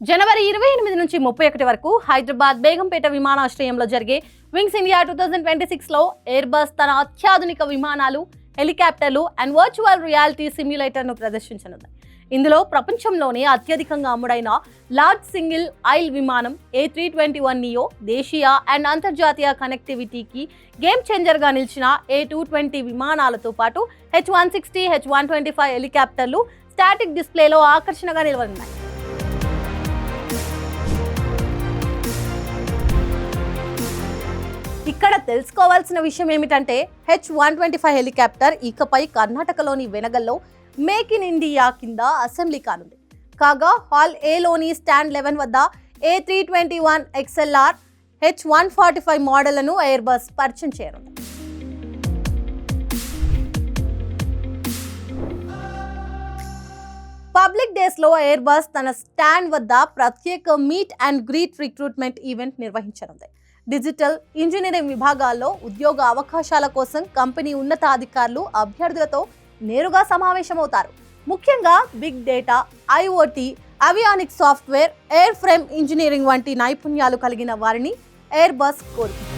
జనవరి ఇరవై ఎనిమిది నుంచి ముప్పై ఒకటి వరకు హైదరాబాద్ బేగంపేట విమానాశ్రయంలో జరిగే wings India two thousand twenty సిక్స్లో ఎయిర్ బస్ తన అత్యాధునిక విమానాలు హెలికాప్టర్లు అండ్ వర్చువల్ రియాలిటీ సిమ్యులేటర్ను ప్రదర్శించనుంది. ఇందులో ప్రపంచంలోనే అత్యధికంగా అమ్ముడైన లార్జ్ సింగిల్ ఐల్ విమానం A three twenty one neo దేశీయ అండ్ అంతర్జాతీయ కనెక్టివిటీకి గేమ్ చేంజర్గా నిలిచిన ఏ టూ ట్వంటీ విమానాలతో పాటు H one sixty H one twenty five హెలికాప్టర్లు స్టాటిక్ డిస్ప్లేలో ఆకర్షణగా నిలవనున్నాయి. ఇక్కడ తెలుసుకోవాల్సిన విషయం ఏమిటంటే H one twenty five helicopter ఇకపై కర్ణాటకలోని వెనగల్లో మేక్ ఇన్ ఇండియా కింద అసెంబ్లీ కానుంది. కాగా హాల్ ఏలోని స్టాండ్ లెవెన్ వద్ద A three twenty one XLR H one forty five మోడళ్ళను Airbus పరిచయం చేయనుంది. పబ్లిక్ డేస్లో ఎయిర్ బస్ తన స్టాండ్ వద్ద ప్రత్యేక meet and greet recruitment event నిర్వహించనుంది. Digital engineering విభాగాల్లో ఉద్యోగ అవకాశాల కోసం కంపెనీ ఉన్నతాధికారులు అభ్యర్థులతో నేరుగా సమావేశమవుతారు. ముఖ్యంగా big data IoT avionic software airframe engineering వంటి నైపుణ్యాలు కలిగిన వారిని ఎయిర్ బస్ కోరుతుంది